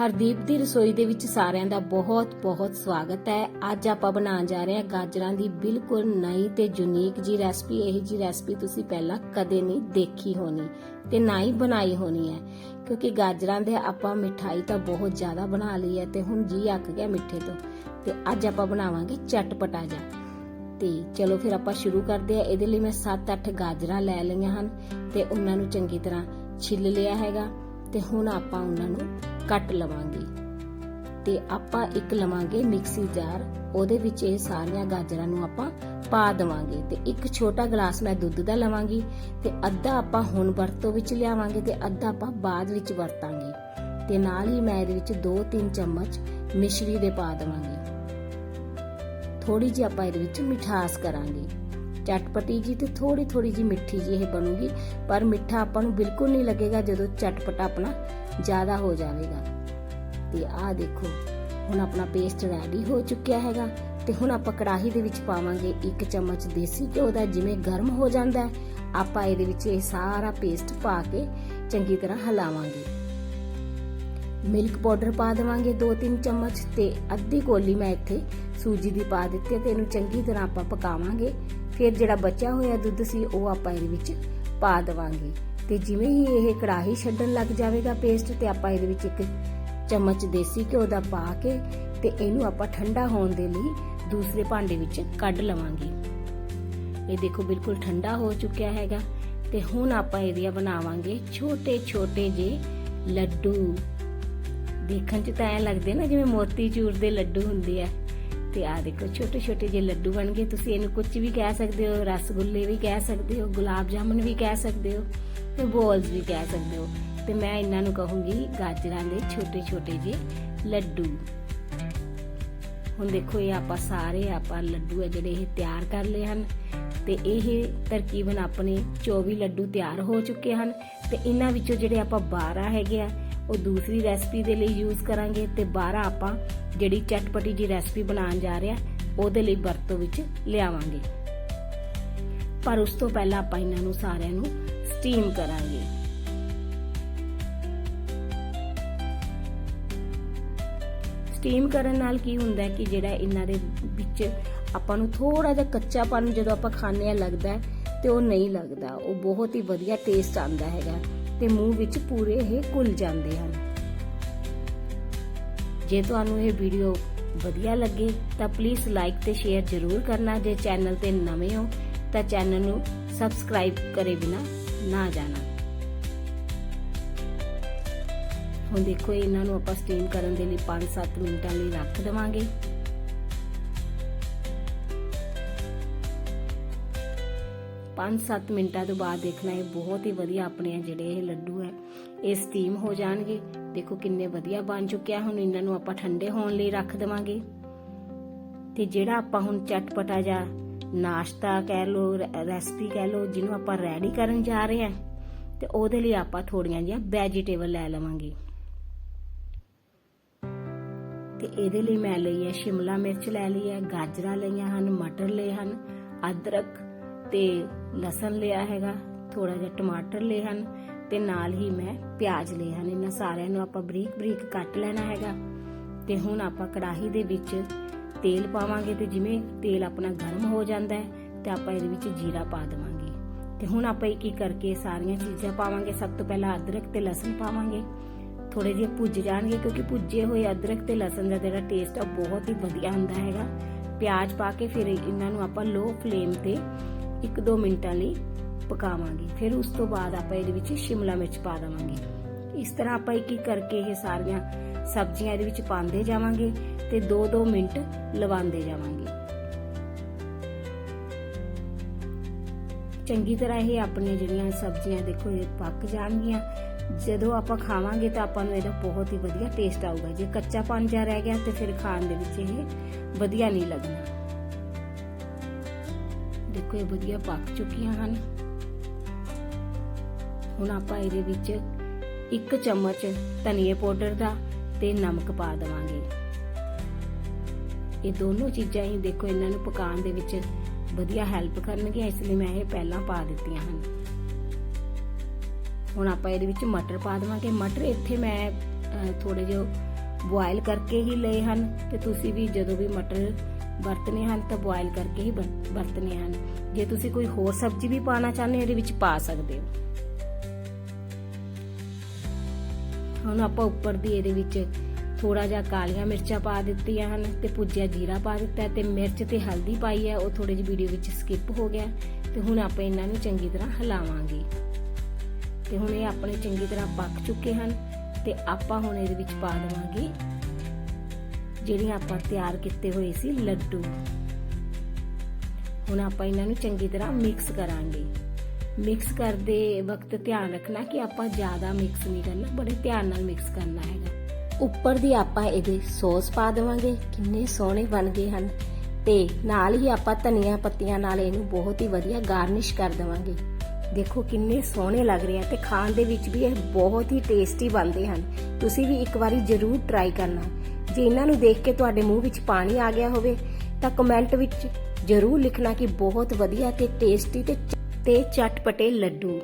ਹਰਦੀਪ ਦੀ ਰਸੋਈ ਦੇ ਵਿੱਚ ਸਾਰਿਆਂ ਦਾ ਬਹੁਤ-ਬਹੁਤ ਸਵਾਗਤ ਹੈ। ਅੱਜ ਆਪਾਂ ਬਣਾਉਣ ਜਾ ਰਹੇ ਹਾਂ ਗਾਜਰਾਂ ਦੀ ਬਿਲਕੁਲ ਨਈ ਤੇ ਯੂਨੀਕ ਜੀ ਰੈਸਪੀ ਇਹ ਜੀ ਰੈਸਪੀ ਤੁਸੀਂ ਪਹਿਲਾਂ ਕਦੇ ਨਹੀਂ ਦੇਖੀ ਹੋਣੀ ਤੇ ਨਾ ਹੀ ਬਣਾਈ ਹੋਣੀ ਹੈ। ਕਿਉਂਕਿ ਗਾਜਰਾਂ ਦੇ ਆਪਾਂ ਮਿਠਾਈ ਤਾਂ ਬਹੁਤ ਜ਼ਿਆਦਾ ਬਣਾ ਲਈ ਹੈ ਤੇ ਹੁਣ ਜੀ ਅੱਕ ਗਿਆ ਮਿੱਠੇ ਤੋਂ। ਤੇ ਅੱਜ ਆਪਾਂ ਬਣਾਵਾਂਗੇ ਚਟਪਟਾ ਜਾ ਤੇ ਚਲੋ ਫਿਰ ਆਪਾਂ ਸ਼ੁਰੂ ਕਰਦੇ ਆ ਇਹਦੇ ਲਈ ਮੈਂ 7-8 ਗਾਜਰਾਂ ਲੈ ਲਈਆਂ ਹਨ ਤੇ ਉਹਨਾਂ ਨੂੰ ਚੰਗੀ ਤਰ੍ਹਾਂ ਛਿੱਲ ਲਿਆ ਹੈਗਾ। ਤੇ ਹੁਣ ਆਪਾਂ ਉਹਨਾਂ ਨੂੰ ਕੱਟ ਲਵਾਂਗੇ। ਤੇ ਆਪਾਂ ਇੱਕ ਲਵਾਂਗੇ ਮਿਕਸੀ ਜਾਰ, ਉਹਦੇ ਵਿੱਚ ਇਹ ਸਾਰੀਆਂ ਗਾਜਰਾਂ ਨੂੰ ਆਪਾਂ ਪਾ ਦੇਵਾਂਗੇ ਤੇ ਇੱਕ ਛੋਟਾ ਗਲਾਸ ਮੈਂ ਦੁੱਧ ਦਾ ਲਵਾਂਗੀ ਤੇ ਅੱਧਾ ਆਪਾਂ ਹੁਣ ਵਰਤੋਂ ਵਿੱਚ ਲਿਆਵਾਂਗੇ ਤੇ ਅੱਧਾ ਆਪਾਂ ਬਾਅਦ ਵਿੱਚ ਵਰਤਾਂਗੇ। ਤੇ ਨਾਲ ਹੀ ਮੈਂ ਇਹਦੇ ਵਿੱਚ 2-3 ਚਮਚ ਮਿਸ਼ਰੀ ਦੇ ਪਾ ਦੇਵਾਂਗੇ। ਥੋੜੀ ਜਿਹੀ ਆਪਾਂ ਇਹਦੇ ਵਿੱਚ ਮਿਠਾਸ ਕਰਾਂਗੇ। ਚਟਪਟੀ ਜੀ ਤੇ ਥੋੜੀ ਥੋੜੀ ਜੀ ਮਿੱਠੀ ਜੀ ਇਹ ਬਣੂਗੀ ਪਰ ਮਿੱਠਾ ਆਪਾਂ ਨੂੰ ਬਿਲਕੁਲ ਨਹੀਂ ਲੱਗੇਗਾ ਜਦੋਂ ਚਟਪਟਾ ਆਪਣਾ ਜ਼ਿਆਦਾ ਹੋ ਜਾਵੇਗਾ ਤੇ ਆਹ ਦੇਖੋ ਹੁਣ ਆਪਣਾ ਪੇਸਟ ਰੈਡੀ ਹੋ ਚੁੱਕਿਆ ਹੈਗਾ ਤੇ ਹੁਣ ਆਪਾਂ ਕੜਾਹੀ ਦੇ ਵਿੱਚ ਪਾਵਾਂਗੇ ਇੱਕ ਚਮਚ ਦੇਸੀ ਘਿਓ ਦਾ ਜਿਵੇਂ ਗਰਮ ਹੋ ਜਾਂਦਾ ਹੈ ਆਪਾਂ ਇਹਦੇ ਵਿੱਚ ਇਹ ਸਾਰਾ ਪੇਸਟ ਪਾ ਕੇ ਚੰਗੀ ਤਰ੍ਹਾਂ ਹਿਲਾਵਾਂਗੇ ਮਿਲਕ ਪਾਊਡਰ ਪਾ ਦੇਵਾਂਗੇ 2-3 ਚਮਚ ਤੇ ਅੱਧੀ ਕੋਲੀ ਮੈਂ ਇੱਥੇ ਸੂਜੀ ਦੀ ਪਾ ਦਿੱਤੀ ਹੈ ਤੇ ਇਹਨੂੰ ਚੰਗੀ ਤਰ੍ਹਾਂ ਆਪਾਂ ਪਕਾਵਾਂਗੇ। ਫਿਰ ਜਿਹੜਾ ਬਚਿਆ ਹੋਇਆ ਦੁੱਧ ਸੀ, ਉਹ ਆਪਾਂ ਇਹਦੇ ਵਿੱਚ ਪਾ ਦੇਵਾਂਗੇ। ਤੇ ਜਿਵੇਂ ਹੀ ਇਹ ਕੜਾਹੀ ਛੱਡਣ ਲੱਗ ਜਾਵੇਗਾ ਪੇਸਟ ਤੇ ਆਪਾਂ ਇਹਦੇ ਵਿੱਚ ਇੱਕ ਚਮਚ ਦੇਸੀ ਘਿਓ ਦਾ ਪਾ ਕੇ ਤੇ ਇਹਨੂੰ ਆਪਾਂ ਠੰਡਾ ਹੋਣ ਦੇ ਲਈ ਦੂਸਰੇ ਭਾਂਡੇ ਵਿੱਚ ਕੱਢ ਲਵਾਂਗੇ। ਇਹ ਦੇਖੋ ਬਿਲਕੁਲ ਠੰਡਾ ਹੋ ਚੁੱਕਿਆ ਹੈਗਾ। ਤੇ ਹੁਣ ਆਪਾਂ ਇਹਦੀਆਂ ਬਣਾਵਾਂਗੇ ਛੋਟੇ ਛੋਟੇ ਜੇ ਲੱਡੂ। ਦੇਖਣ 'ਚ ਤਾਂ ਐ ਲੱਗਦੇ ਨਾ ਜਿਵੇਂ ਮੋਤੀ ਚੂਰ ਦੇ ਲੱਡੂ ਹੁੰਦੇ ਆ। ਤੇ ਆ ਦੇਖੋ ਛੋਟੇ ਛੋਟੇ ਜਿਹੇ ਲੱਡੂ ਬਣ ਗਏ ਤੁਸੀਂ ਇਹਨੂੰ ਕੁਝ ਵੀ ਕਹਿ ਸਕਦੇ ਹੋ, ਰਸਗੁੱਲੇ ਵੀ ਕਹਿ ਸਕਦੇ ਹੋ, ਗੁਲਾਬ ਜਾਮਨ ਵੀ ਕਹਿ ਸਕਦੇ ਹੋ ਤੇ ਬੋਲਸ ਵੀ ਕਹਿ ਸਕਦੇ ਹੋ। ਤੇ ਮੈਂ ਇਹਨਾਂ ਨੂੰ ਕਹੂੰਗੀ ਗਾਜਰਾਂ ਦੇ ਛੋਟੇ ਛੋਟੇ ਜਿਹੇ ਲੱਡੂ। ਹੁਣ ਦੇਖੋ, ਇਹ ਆਪਾਂ ਸਾਰੇ ਆਪਾਂ ਲੱਡੂ ਆ ਜਿਹੜੇ ਇਹ ਤਿਆਰ ਕਰ ਲਏ ਹਨ ਤੇ ਇਹ ਤਰਕੀਬਨ ਆਪਣੇ 24 ਲੱਡੂ ਤਿਆਰ ਹੋ ਚੁੱਕੇ ਹਨ ਤੇ ਇਹਨਾਂ ਵਿੱਚੋਂ ਜਿਹੜੇ ਆਪਾਂ 12 ਹੈਗੇ ਆ ਉਹ ਦੂਸਰੀ ਰੈਸਪੀ ਦੇ ਲਈ ਯੂਜ਼ ਕਰਾਂਗੇ ਤੇ 12 ਆਪਾਂ ਜਿਹੜੀ ਚਟਪਟੀ ਜੀ ਰੈਸਪੀ ਬਣਾਉਣ ਜਾ ਰਹੇ ਉਹਦੇ ਲਈ ਵਰਤੋਂ ਵਿੱਚ ਲਿਆਵਾਂਗੇ। ਪਰ ਉਸ ਤੋਂ ਪਹਿਲਾਂ ਆਪਾਂ ਇਹਨਾਂ ਨੂੰ ਸਾਰਿਆਂ ਨੂੰ ਸਟੀਮ ਕਰਾਂਗੇ। ਸਟੀਮ ਕਰਨ ਨਾਲ ਕੀ ਹੁੰਦਾ ਕਿ ਜਿਹੜਾ ਇਹਨਾਂ ਦੇ ਵਿੱਚ ਆਪਾਂ ਨੂੰ ਥੋੜਾ ਜਿਹਾ ਕੱਚਾਪਨ ਜਦੋਂ ਆਪਾਂ ਖਾਣੇ ਆ ਲੱਗਦਾ ਤੇ ਉਹ ਨਹੀਂ ਲੱਗਦਾ, ਉਹ ਬਹੁਤ ਹੀ ਵਧੀਆ ਟੇਸਟ ਆਉਂਦਾ ਹੈਗਾ। ਤੇ ਮੂੰਹ ਵਿੱਚ ਪੂਰੇ ਇਹ ਘੁਲ ਜਾਂਦੇ ਹਨ। ਜੇ ਤੁਹਾਨੂੰ ਇਹ ਵੀਡੀਓ ਵਧੀਆ ਲੱਗੇ, ਤਾਂ ਪਲੀਜ਼ ਲਾਈਕ ਤੇ ਸ਼ੇਅਰ ਜ਼ਰੂਰ ਕਰਨਾ। ਜੇ ਚੈਨਲ ਤੇ ਨਵੇਂ ਹੋ, ਤਾਂ ਚੈਨਲ ਨੂੰ ਸਬਸਕ੍ਰਾਈਬ ਕਰੇ ਬਿਨਾ ਨਾ ਜਾਣਾ। ਹੁਣ ਦੇਖੋ, ਇਹਨਾਂ ਨੂੰ ਆਪਾਂ ਸਟੀਮ ਕਰਨ ਦੇ ਲਈ 5-7 ਮਿੰਟਾਂ ਲਈ ਰੱਖ ਦੇਵਾਂਗੇ। ਪੰਜ 7 ਮਿੰਟਾਂ ਤੋਂ ਬਾਅਦ ਦੇਖਣਾ ਇਹ ਬਹੁਤ ਹੀ ਵਧੀਆ ਆਪਣੇ ਜਿਹੜੇ ਇਹ ਲੱਡੂ ਹੈ, ਇਹ ਸਟੀਮ ਹੋ ਜਾਣਗੇ। ਦੇਖੋ ਕਿੰਨੇ ਵਧੀਆ ਬਣ ਚੁੱਕਿਆ ਹੁਣ ਇਹਨਾਂ ਨੂੰ ਆਪਾਂ ਠੰਡੇ ਹੋਣ ਲਈ ਰੱਖ ਦੇਵਾਂਗੇ। ਤੇ ਜਿਹੜਾ ਆਪਾਂ ਹੁਣ ਚਟਪਟਾ ਜਾਂ ਨਾਸ਼ਤਾ ਕਹਿ ਲੋ ਰੈਸਪੀ ਕਹਿ ਲੋ ਜਿਹਨੂੰ ਆਪਾਂ ਰੈਡੀ ਕਰਨ ਜਾ ਰਹੇ ਹਾਂ ਤੇ ਉਹਦੇ ਲਈ ਆਪਾਂ ਥੋੜੀਆਂ ਜਿਹੀਆਂ ਵੈਜੀਟੇਬਲ ਲੈ ਲਵਾਂਗੇ। ਤੇ ਇਹਦੇ ਲਈ ਮੈਂ ਲਈ ਹੈ ਸ਼ਿਮਲਾ ਮਿਰਚ ਲੈ ਲਈ ਹੈ, ਗਾਜਰਾਂ ਲਈਆਂ ਹਨ, ਮਟਰ ਲਏ ਹਨ, ਅਦਰਕ ਤੇ ਲਸਣ ਲਿਆ ਹੈਗਾ ਥੋੜਾ ਜਿਹਾ ਟਮਾਟਰ ਲਏ ਹਨ ਤੇ ਨਾਲ ਹੀ ਮੈਂ ਪਿਆਜ਼ ਲਏ ਹਨ। ਇਹਨਾਂ ਸਾਰਿਆਂ ਨੂੰ ਆਪਾਂ ਬਰੀਕ ਬਰੀਕ ਕੱਟ ਲੈਣਾ ਹੈਗਾ ਤੇ ਹੁਣ ਆਪਾਂ ਕੜਾਹੀ ਦੇ ਵਿੱਚ ਤੇਲ ਪਾਵਾਂਗੇ ਤੇ ਜਿਵੇਂ ਤੇਲ ਆਪਣਾ ਗਰਮ ਹੋ ਜਾਂਦਾ ਹੈ ਤੇ ਆਪਾਂ ਇਹਦੇ ਵਿੱਚ ਜੀਰਾ ਪਾ ਦੇਵਾਂਗੇ। ਤੇ ਹੁਣ ਆਪਾਂ ਇੱਕ ਇੱਕ ਕਰਕੇ ਸਾਰੀਆਂ ਚੀਜ਼ਾਂ ਪਾਵਾਂਗੇ। ਸਭ ਤੋਂ ਪਹਿਲਾਂ ਅਦਰਕ ਤੇ ਲਸਣ ਪਾਵਾਂਗੇ। ਥੋੜੇ ਜਿਹੇ ਭੁੱਜ ਜਾਣਗੇ ਕਿਉਂਕਿ ਭੁੱਜੇ ਹੋਏ ਅਦਰਕ ਤੇ ਲਸਣ ਦਾ ਜਿਹੜਾ ਟੇਸਟ ਆ ਬਹੁਤ ਹੀ ਵਧੀਆ ਹੁੰਦਾ ਹੈਗਾ। ਪਿਆਜ਼ ਪਾ ਕੇ ਫਿਰ ਇਹਨਾਂ ਨੂੰ ਆਪਾਂ ਲੋ ਫਲੇਮ ਤੇ 1-2 ਮਿੰਟਾਂ ਲਈ ਪਕਾਵਾਂਗੇ। ਫਿਰ ਉਸ ਤੋਂ ਬਾਅਦ ਆਪਾਂ ਇਹਦੇ ਵਿੱਚ ਸ਼ਿਮਲਾ ਮਿਰਚ ਪਾ ਦੇਵਾਂਗੇ। ਇਸ ਤਰ੍ਹਾਂ ਆਪਾਂ ਇੱਕ ਇੱਕ ਕਰਕੇ ਇਹ ਸਾਰੀਆਂ ਸਬਜ਼ੀਆਂ ਇਹਦੇ ਵਿੱਚ ਪਾਉਂਦੇ ਜਾਵਾਂਗੇ ਤੇ 2-2 ਮਿੰਟ ਲਵਾਉਂਦੇ ਜਾਵਾਂਗੇ। ਚੰਗੀ ਤਰ੍ਹਾਂ ਇਹ ਆਪਣੀਆਂ ਜਿਹੜੀਆਂ ਸਬਜ਼ੀਆਂ ਦੇਖੋ ਇਹ ਪੱਕ ਜਾਣਗੀਆਂ। ਜਦੋਂ ਆਪਾਂ ਖਾਵਾਂਗੇ ਤਾਂ ਆਪਾਂ ਨੂੰ ਇਹਦਾ ਬਹੁਤ ਹੀ ਵਧੀਆ ਟੇਸਟ ਆਊਗਾ। ਜੇ ਕੱਚਾ ਜਿਹਾ ਰਹਿ ਗਿਆ ਤੇ ਫਿਰ ਖਾਣ ਦੇ ਵਿੱਚ ਇਹ ਵਧੀਆ ਨਹੀਂ ਲੱਗਣਾ। ਦੇਖੋ ਇਹ ਵਧੀਆ ਪੱਕ ਚੁੱਕੀਆਂ ਹਨ। ਹੁਣ ਆਪਾਂ ਇਹਦੇ ਵਿੱਚ ਇੱਕ ਚਮਚ ਧਨੀਏ ਪਾਊਡਰ ਦਾ ਤੇ ਨਮਕ ਪਾ ਦੇਵਾਂਗੇ। ਇਹ ਦੋਨੋਂ ਚੀਜ਼ਾਂ ਹੀ ਦੇਖੋ ਇਹਨਾਂ ਨੂੰ ਪਕਾਉਣ ਦੇ ਵਿੱਚ ਵਧੀਆ ਹੈਲਪ ਕਰਨਗੀਆਂ, ਇਸ ਲਈ ਮੈਂ ਇਹ ਪਹਿਲਾਂ ਪਾ ਦਿੱਤੀਆਂ ਹਨ। ਹੁਣ ਆਪਾਂ ਇਹਦੇ ਵਿੱਚ ਮਟਰ ਪਾ ਦੇਵਾਂਗੇ। ਮਟਰ ਇੱਥੇ ਮੈਂ ਥੋੜੇ ਜਿਹਾ ਬੋਇਲ ਕਰਕੇ ਹੀ ਲਏ ਹਨ ਤੇ ਤੁਸੀਂ ਵੀ ਜਦੋਂ ਵੀ ਮਟਰ ਵਰਤਨੇ ਹਨ ਤਾਂ ਬੋਇਲ ਕਰਕੇ ਹੀ ਵਰਤਨੇ ਹਨ। ਜੇ ਤੁਸੀਂ ਕੋਈ ਹੋਰ ਸਬਜ਼ੀ ਵੀ ਪਾਣਾ ਚਾਹੁੰਦੇ ਹੋ, ਇਹਦੇ ਵਿੱਚ ਪਾ ਸਕਦੇ ਹੋ। ਹੁਣ ਆਪਾਂ ਉੱਪਰ ਦੀ ਇਹਦੇ ਵਿੱਚ ਥੋੜਾ ਜਿਹਾ ਕਾਲੀਆਂ ਮਿਰਚਾਂ ਪਾ ਦਿੱਤੀਆਂ ਹਨ ਤੇ ਭੁੱਜਿਆ ਜੀਰਾ ਪਾ ਦਿੱਤਾ ਤੇ ਮਿਰਚ ਤੇ ਹਲਦੀ ਪਾਈ ਹੈ। ਉਹ ਥੋੜੀ ਜਿਹੀ ਵੀਡੀਓ ਵਿੱਚ ਸਕਿਪ ਹੋ ਗਿਆ। ਤੇ ਹੁਣ ਆਪਾਂ ਇਹਨਾਂ ਨੂੰ ਚੰਗੀ ਤਰ੍ਹਾਂ ਹਿਲਾਵਾਂਗੇ। ਤੇ ਹੁਣ ਇਹ ਆਪਣੇ ਚੰਗੀ ਤਰ੍ਹਾਂ ਪੱਕ ਚੁੱਕੇ ਹਨ। ਤੇ ਆਪਾਂ ਹੁਣ ਇਹਦੇ ਵਿੱਚ ਪਾ ਦੇਵਾਂਗੇ ਜਿਹੜੀਆਂ ਆਪਾਂ ਤਿਆਰ ਕੀਤੇ ਹੋਏ ਸੀ ਲੱਡੂ। ਹੁਣ ਆਪਾਂ ਇਹਨਾਂ ਨੂੰ ਚੰਗੀ ਤਰ੍ਹਾਂ ਮਿਕਸ ਕਰਾਂਗੇ। ਮਿਕਸ ਕਰਦੇ ਵਕਤ ਧਿਆਨ ਰੱਖਣਾ ਕਿ ਆਪਾਂ ਜ਼ਿਆਦਾ ਮਿਕਸ ਨਹੀਂ ਕਰਨਾ, ਬੜੇ ਧਿਆਨ ਨਾਲ ਮਿਕਸ ਕਰਨਾ ਹੈਗਾ। ਉੱਪਰ ਦੀ ਆਪਾਂ ਇਹਦੇ ਸੌਸ ਪਾ ਦੇਵਾਂਗੇ, ਕਿੰਨੇ ਸੋਹਣੇ ਬਣ ਗਏ ਹਨ। ਤੇ ਨਾਲ ਹੀ ਆਪਾਂ ਧਨੀਆ ਪੱਤੀਆਂ ਨਾਲ ਇਹਨੂੰ ਬਹੁਤ ਹੀ ਵਧੀਆ ਗਾਰਨਿਸ਼ ਕਰ ਦੇਵਾਂਗੇ। ਦੇਖੋ ਕਿੰਨੇ ਸੋਹਣੇ ਲੱਗ ਰਹੇ ਆ ਤੇ ਖਾਣ ਦੇ ਵਿੱਚ ਵੀ ਇਹ ਬਹੁਤ ਹੀ ਟੇਸਟੀ ਬਣਦੇ ਹਨ। ਤੁਸੀਂ ਵੀ ਇੱਕ ਵਾਰੀ ਜ਼ਰੂਰ ਟਰਾਈ ਕਰਨਾ। ਜੇ ਇਹਨਾਂ ਨੂੰ ਦੇਖ ਕੇ ਤੁਹਾਡੇ ਮੂੰਹ ਵਿੱਚ ਪਾਣੀ ਆ ਗਿਆ ਹੋਵੇ, ਤਾਂ ਕਮੈਂਟ ਵਿੱਚ ਜ਼ਰੂਰ ਲਿਖਣਾ ਕਿ ਬਹੁਤ ਵਧੀਆ ਤੇ ਟੇਸਟੀ ਤੇ ਚ- ਤੇ ਚਟਪਟੇ ਲੱਡੂ।